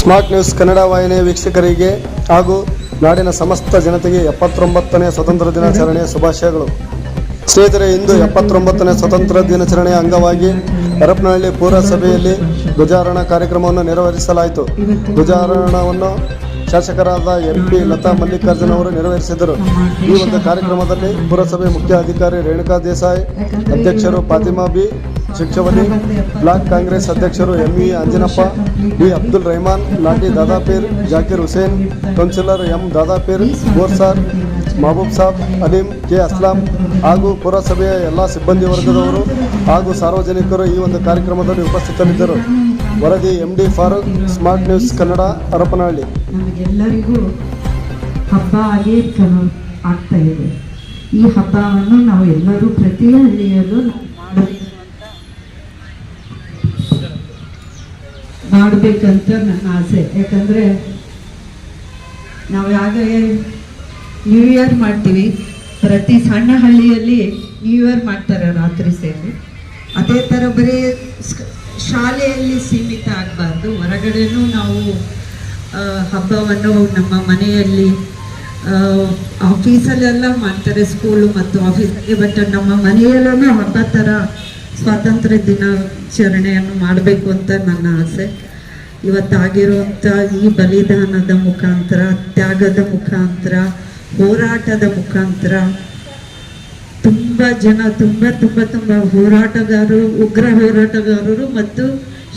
Smart news Kannada ವಾಹಿನಿಯ ವೀಕ್ಷಕರಿಗೆ ಹಾಗೂ ನಾಡಿನ ಸಮಸ್ತ ಜನತೆಗೆ ಎಪ್ಪತ್ತೊಂಬತ್ತನೇ ಸ್ವತಂತ್ರ ದಿನಾಚರಣೆಯ ಶುಭಾಶಯಗಳು. ಸ್ನೇಹಿತರೆ, ಇಂದು ಎಪ್ಪತ್ತೊಂಬತ್ತನೇ ಸ್ವತಂತ್ರ ದಿನಾಚರಣೆಯ ಅಂಗವಾಗಿ ಹರಪನಹಳ್ಳಿ ಪುರಸಭೆಯಲ್ಲಿ ಧ್ವಜಾರೋಹಣ ಕಾರ್ಯಕ್ರಮವನ್ನು ನೆರವೇರಿಸಲಾಯಿತು. ಧ್ವಜಾರೋಹಣವನ್ನು ಶಾಸಕರಾದ ಎಂ ಪಿ ಲತಾ ಮಲ್ಲಿಕಾರ್ಜುನ್ ಅವರು ನೆರವೇರಿಸಿದರು. ಈ ಒಂದು ಕಾರ್ಯಕ್ರಮದಲ್ಲಿ ಪುರಸಭೆ ಮುಖ್ಯ ಅಧಿಕಾರಿ ರೇಣುಕಾ ದೇಸಾಯಿ, ಅಧ್ಯಕ್ಷರು ಫಾತಿಮಾ ಬಿ ಶಿಕ್ಷವನಿ ಬ್ಲಾಕ್ ಕಾಂಗ್ರೆಸ್ ಅಧ್ಯಕ್ಷರು M V Anjanappa, B Abdul Rahman, Lati Dadapeer, Zakir Hussain, councillor M Dadapeer ಗೋರ್ಸಾರ್ Mehboob Sab, Aleem, K Aslam ಹಾಗೂ ಪುರಸಭೆಯ ಎಲ್ಲ ಸಿಬ್ಬಂದಿ ವರ್ಗದವರು ಹಾಗೂ ಸಾರ್ವಜನಿಕರು ಈ ಒಂದು ಕಾರ್ಯಕ್ರಮದಲ್ಲಿ ಉಪಸ್ಥಿತರಿದ್ದರು. ವರದಿ M D Farooq, smart news Kannada, Harapanahalli. ಹಬ್ಬ ಆಗಿ ಆಗ್ತಾ ಇದೆ. ಈ ಹಬ್ಬವನ್ನು ನಾವು ಎಲ್ಲರೂ ಪ್ರತಿ ಹಳ್ಳಿಯಲ್ಲೂ ಮಾಡಬೇಕಂತ ನನ್ನ ಆಸೆ. ಯಾಕಂದರೆ ನಾವು ಯಾವಾಗಲೇ ನ್ಯೂ ಇಯರ್ ಮಾಡ್ತೀವಿ. ಪ್ರತಿ ಸಣ್ಣ ಹಳ್ಳಿಯಲ್ಲಿ ನ್ಯೂ ಇಯರ್ ಮಾಡ್ತಾರೆ ರಾತ್ರಿ ಸೇರಿ. ಅದೇ ಥರ ಬರೀ ಶಾಲೆಯಲ್ಲಿ ಸೀಮಿತ ಆಗಬಾರ್ದು. ಹೊರಗಡೆನೂ ನಾವು ಹಬ್ಬವನ್ನು ನಮ್ಮ ಮನೆಯಲ್ಲಿ ಆಫೀಸಲ್ಲೆಲ್ಲ ಮಾಡ್ತಾರೆ. ಸ್ಕೂಲು ಮತ್ತು ಆಫೀಸಲ್ಲಿ ಬಟ್ ನಮ್ಮ ಮನೆಯಲ್ಲೂ ಹಬ್ಬ ಥರ ಸ್ವಾತಂತ್ರ್ಯ ದಿನಾಚರಣೆಯನ್ನು ಮಾಡಬೇಕು ಅಂತ ನನ್ನ ಆಸೆ. ಇವತ್ತಾಗಿರುವಂಥ ಈ ಬಲಿದಾನದ ಮುಖಾಂತರ, ತ್ಯಾಗದ ಮುಖಾಂತರ, ಹೋರಾಟದ ಮುಖಾಂತರ ತುಂಬ ಜನ, ತುಂಬ ತುಂಬ ತುಂಬ ಹೋರಾಟಗಾರರು, ಉಗ್ರ ಹೋರಾಟಗಾರರು ಮತ್ತು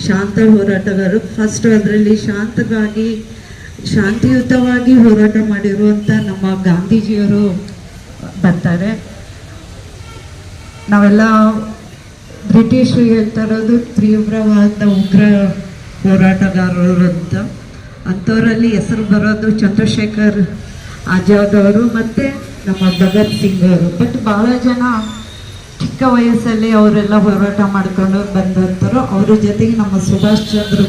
ಶಾಂತ ಹೋರಾಟಗಾರರು. ಫಸ್ಟ್ ಅದರಲ್ಲಿ ಶಾಂತವಾಗಿ ಶಾಂತಿಯುತವಾಗಿ ಹೋರಾಟ ಮಾಡಿರುವಂಥ ನಮ್ಮ ಗಾಂಧೀಜಿಯವರು ಬರ್ತಾರೆ. ನಾವೆಲ್ಲ ಬ್ರಿಟಿಷರು ಹೇಳ್ತಾ ಇರೋದು ತೀವ್ರವಾದ ಉಗ್ರ ಹೋರಾಟಗಾರರು ಅಂತ ಅಂಥವರಲ್ಲಿ ಹೆಸರು ಬರೋದು ಚಂದ್ರಶೇಖರ್ ಆಜಾದ್ ಅವರು ಮತ್ತು ನಮ್ಮ ಭಗತ್ ಸಿಂಗ್ ಅವರು. ಬಟ್ ಭಾಳ ಜನ ಚಿಕ್ಕ ವಯಸ್ಸಲ್ಲಿ ಅವರೆಲ್ಲ ಹೋರಾಟ ಮಾಡ್ಕೊಂಡು ಬಂದಂಥವ್ರು. ಅವರ ಜೊತೆಗೆ ನಮ್ಮ ಸುಭಾಷ್ ಚಂದ್ರ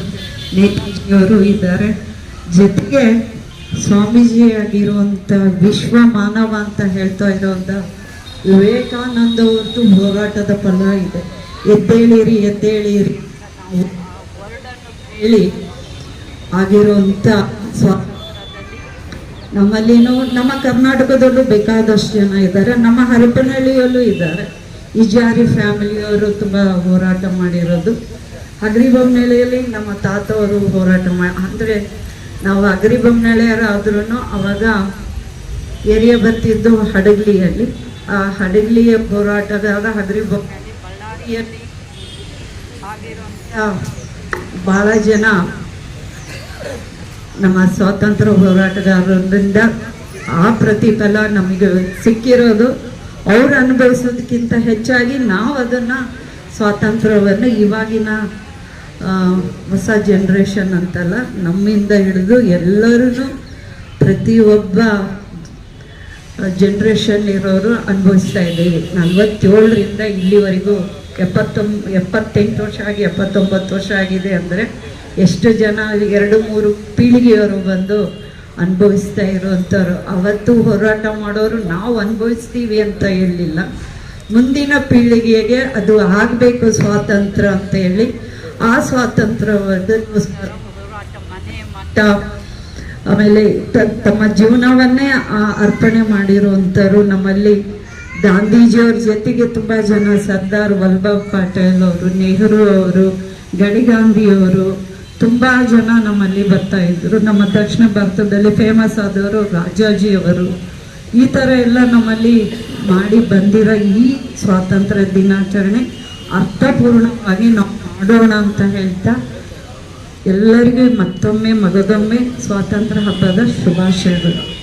ನೇತಾಜಿಯವರು ಇದ್ದಾರೆ. ಜೊತೆಗೆ ಸ್ವಾಮೀಜಿ ಆಗಿರುವಂಥ ವಿಶ್ವ ಮಾನವ ಅಂತ ಹೇಳ್ತಾ ಇರೋವಂಥ ವಿವೇಕಾನಂದ ಅವ್ರದ್ದು ಹೋರಾಟದ ಫಲ ಇದೆ. ಎದ್ದೇಳಿರಿ ಎದ್ದೇಳಿರಿ. ಹೇಳಿ. ಆಗಿರುವಂಥ ನಮ್ಮಲ್ಲಿ ನಮ್ಮಲ್ಲಿನೂ ನಮ್ಮ ಕರ್ನಾಟಕದಲ್ಲೂ ಬೇಕಾದಷ್ಟು ಜನ ಇದ್ದಾರೆ. ನಮ್ಮ ಹರಪನಹಳ್ಳಿಯಲ್ಲೂ ಇದ್ದಾರೆ. ಇಜಾರಿ ಫ್ಯಾಮಿಲಿಯವರು ತುಂಬ ಹೋರಾಟ ಮಾಡಿರೋದು. ಅಗ್ರಿಬೊಮ್ಮನಹಳ್ಳಿಯಲ್ಲಿ ನಮ್ಮ ತಾತವರು ಹೋರಾಟ ಮಾ ಅಂದರೆ ನಾವು ಅಗ್ರಿಬೊಮ್ಮನಹಳ್ಳಿಯರಾದ್ರೂ ಅವಾಗ ಏರಿಯಾ ಬರ್ತಿದ್ದು ಹಡಗ್ಲಿಯಲ್ಲಿ. ಆ ಹಡಗ್ಲಿಯ ಹೋರಾಟಗಾರ ಅಗ್ರಿಬೊಮ್ಮನಹಳ್ಳಿ ಬಳ್ಳಾರಿಯಲ್ಲಿ ಆಗಿರುವಂಥ ಬಹಳ ಜನ ನಮ್ಮ ಸ್ವಾತಂತ್ರ್ಯ ಹೋರಾಟಗಾರರಿಂದ ಆ ಪ್ರತಿಫಲ ನಮಗೆ ಸಿಕ್ಕಿರೋದು. ಅವ್ರು ಅನುಭವಿಸೋದಕ್ಕಿಂತ ಹೆಚ್ಚಾಗಿ ನಾವು ಅದನ್ನು ಸ್ವಾತಂತ್ರ್ಯವನ್ನು ಇವಾಗಿನ ಹೊಸ ಜನ್ರೇಷನ್ ಅಂತಲ್ಲ, ನಮ್ಮಿಂದ ಹಿಡಿದು ಎಲ್ಲರೂ ಪ್ರತಿಯೊಬ್ಬ ಜನ್ರೇಷನ್ ಇರೋರು ಅನುಭವಿಸ್ತಾ ಇದ್ದೀವಿ. ನಲ್ವತ್ತೇಳರಿಂದ ಇಲ್ಲಿವರೆಗೂ ಎಪ್ಪತ್ತೊಂಬ ಎಪ್ಪತ್ತೆಂಟು ವರ್ಷ ಆಗಿ, ಎಪ್ಪತ್ತೊಂಬತ್ತು ವರ್ಷ ಆಗಿದೆ ಅಂದರೆ ಎಷ್ಟು ಜನ ಎರಡು ಮೂರು ಪೀಳಿಗೆಯವರು ಬಂದು ಅನುಭವಿಸ್ತಾ ಇರುವಂಥವ್ರು. ಅವತ್ತು ಹೋರಾಟ ಮಾಡೋರು ನಾವು ಅನುಭವಿಸ್ತೀವಿ ಅಂತ ಹೇಳಲಿಲ್ಲ ಮುಂದಿನ ಪೀಳಿಗೆಗೆ ಅದು ಆಗಬೇಕು ಸ್ವಾತಂತ್ರ್ಯ ಅಂತ ಹೇಳಿ ಆ ಮನೆ ಮಠ ಆಮೇಲೆ ತಮ್ಮ ಜೀವನವನ್ನೇ ಅರ್ಪಣೆ ಮಾಡಿರುವಂಥವ್ರು ನಮ್ಮಲ್ಲಿ ಗಾಂಧೀಜಿಯವ್ರ ಜೊತೆಗೆ ತುಂಬ ಜನ ಸರ್ದಾರ್ ವಲ್ಲಭಾಯ್ ಪಟೇಲ್ ಅವರು, ನೆಹರು ಅವರು ಗಡಿಗಾಂಧಿಯವರು ತುಂಬ ಜನ ನಮ್ಮಲ್ಲಿ ಬರ್ತಾ ಇದ್ರು. ನಮ್ಮ ದಕ್ಷಿಣ ಭಾರತದಲ್ಲಿ ಫೇಮಸ್ ಆದವರು ರಾಜಾಜಿಯವರು ಈ ಥರ ಎಲ್ಲ ನಮ್ಮಲ್ಲಿ ಮಾಡಿ ಬಂದಿರೋ ಈ ಸ್ವಾತಂತ್ರ್ಯ ದಿನಾಚರಣೆ ಅರ್ಥಪೂರ್ಣವಾಗಿ ನಾವು ಮಾಡೋಣ ಅಂತ ಹೇಳ್ತಾ ಎಲ್ಲರಿಗೂ ಮತ್ತೊಮ್ಮೆ ಮಗದೊಮ್ಮೆ ಸ್ವಾತಂತ್ರ್ಯ ಹಬ್ಬದ ಶುಭಾಶಯಗಳು.